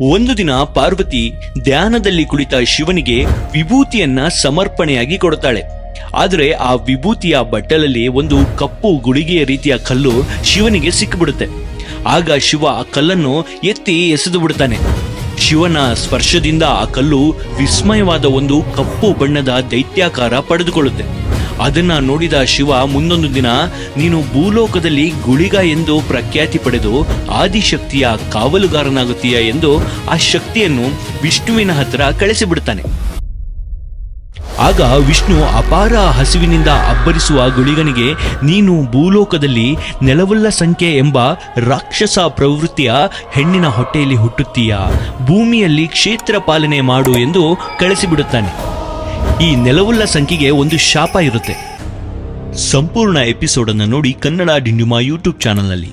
ಒಂದು ದಿನ ಪಾರ್ವತಿ ಧ್ಯಾನದಲ್ಲಿ ಕುಳಿತ ಶಿವನಿಗೆ ವಿಭೂತಿಯನ್ನ ಸಮರ್ಪಣೆಯಾಗಿ ಕೊಡುತ್ತಾಳೆ. ಆದರೆ ಆ ವಿಭೂತಿಯ ಬಟ್ಟಲಲ್ಲಿ ಒಂದು ಕಪ್ಪು ಗುಳಿಗೆಯ ರೀತಿಯ ಕಲ್ಲು ಶಿವನಿಗೆ ಸಿಕ್ಕಿಬಿಡುತ್ತೆ. ಆಗ ಶಿವ ಆ ಕಲ್ಲನ್ನು ಎತ್ತಿ ಎಸೆದು ಬಿಡುತ್ತಾನೆ. ಶಿವನ ಸ್ಪರ್ಶದಿಂದ ಆ ಕಲ್ಲು ವಿಸ್ಮಯವಾದ ಒಂದು ಕಪ್ಪು ಬಣ್ಣದ ದೈತ್ಯಾಕಾರ ಪಡೆದುಕೊಳ್ಳುತ್ತೆ. ಅದನ್ನ ನೋಡಿದ ಶಿವ ಮುಂದೊಂದು ದಿನ, ನೀನು ಭೂಲೋಕದಲ್ಲಿ ಗುಳಿಗ ಎಂದು ಪ್ರಖ್ಯಾತಿ ಪಡೆದು ಆದಿಶಕ್ತಿಯ ಕಾವಲುಗಾರನಾಗುತ್ತೀಯ ಎಂದು ಆ ಶಕ್ತಿಯನ್ನು ವಿಷ್ಣುವಿನ ಹತ್ರ ಕಳಿಸಿಬಿಡ್ತಾನೆ. ಆಗ ವಿಷ್ಣು ಅಪಾರ ಹಸಿವಿನಿಂದ ಅಬ್ಬರಿಸುವ ಗುಳಿಗನಿಗೆ, ನೀನು ಭೂಲೋಕದಲ್ಲಿ ನೆಲವುಲ್ಲ ಸಂಖ್ಯೆ ಎಂಬ ರಾಕ್ಷಸ ಪ್ರವೃತ್ತಿಯ ಹೆಣ್ಣಿನ ಹೊಟ್ಟೆಯಲ್ಲಿ ಹುಟ್ಟುತ್ತೀಯ, ಭೂಮಿಯಲ್ಲಿ ಕ್ಷೇತ್ರ ಪಾಲನೆ ಮಾಡು ಎಂದು ಕಳಿಸಿಬಿಡುತ್ತಾನೆ. ಈ ನೆಲವುಲ್ಲ ಸಂಖ್ಯೆಗೆ ಒಂದು ಶಾಪ ಇರುತ್ತೆ. ಸಂಪೂರ್ಣ ಎಪಿಸೋಡ್ ಅನ್ನು ನೋಡಿ ಕನ್ನಡ ಡಿಂಡುಮಾ ಯೂಟ್ಯೂಬ್ ಚಾನಲ್ನಲ್ಲಿ.